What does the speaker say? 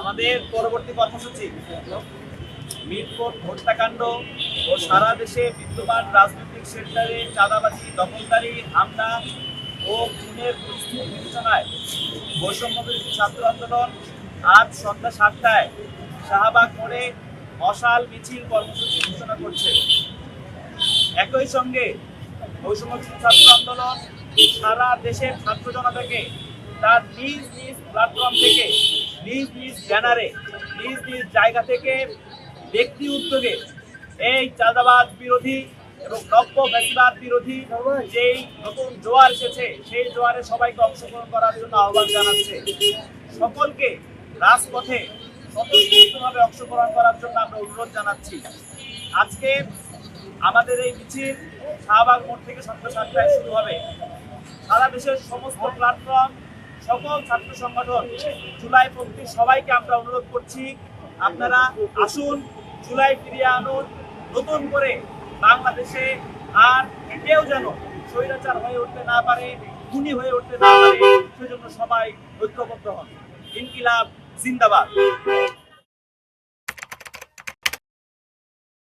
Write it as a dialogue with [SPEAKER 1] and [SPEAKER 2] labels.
[SPEAKER 1] আমাদের পরবর্তী কর্মসূচি, মিরপুর হত্যাকাণ্ড ও সারা দেশে বিদ্যমান রাজনৈতিক সেক্টরে চাঁদাবাজি দখলদারি হামলা ও খুনের পরিস্থিতি বিবেচনায় বৈষম্য ছাত্র আন্দোলন আজ সন্ধ্যা সাতটায় শাহবাগ মোড়ে মশাল মিছিল কর্মসূচি ঘোষণা করছে। একই সঙ্গে বৈষম্য ছাত্র আন্দোলন সারা দেশের ছাত্র জনতাকে তার নিজ নিজ প্ল্যাটফর্ম থেকে, নিজ নিজ ব্যানারে নিজ নিজ জায়গা থেকে ব্যক্তি উদ্যোগে এই চাঁদাবাদ বিরোধী এবং নব্য ফ্যাসিবাদ বিরোধী যেই নতুন জোয়ার এসেছে, সেই জোয়ারে সবাইকে অংশগ্রহণ করার জন্য আহ্বান জানাচ্ছে। সকলকে রাজপথে স্বতঃস্ফূর্তভাবে অংশগ্রহণ করার জন্য আমরা অনুরোধ জানাচ্ছি। আজকে আমাদের এই মিছিল শাহবাগ মোড় থেকে সন্ধ্যা সাতটায় শুরু হবে। সারা দেশের সমস্ত প্ল্যাটফর্ম সকল ছাত্র সংগঠন, জুলাই পন্থী সবাইকে আমরা অনুরোধ করছি, আপনারা আসুন, জুলাই ফিরিয়ে আনুন, নতুন করে বাংলাদেশে আর কেউ যেন স্বৈরাচার হয়ে উঠতে না পারে, খুনি হয়ে উঠতে না পারে, সেজন্য সবাই ঐক্যবদ্ধ হন। ইনকিলাব জিন্দাবাদ।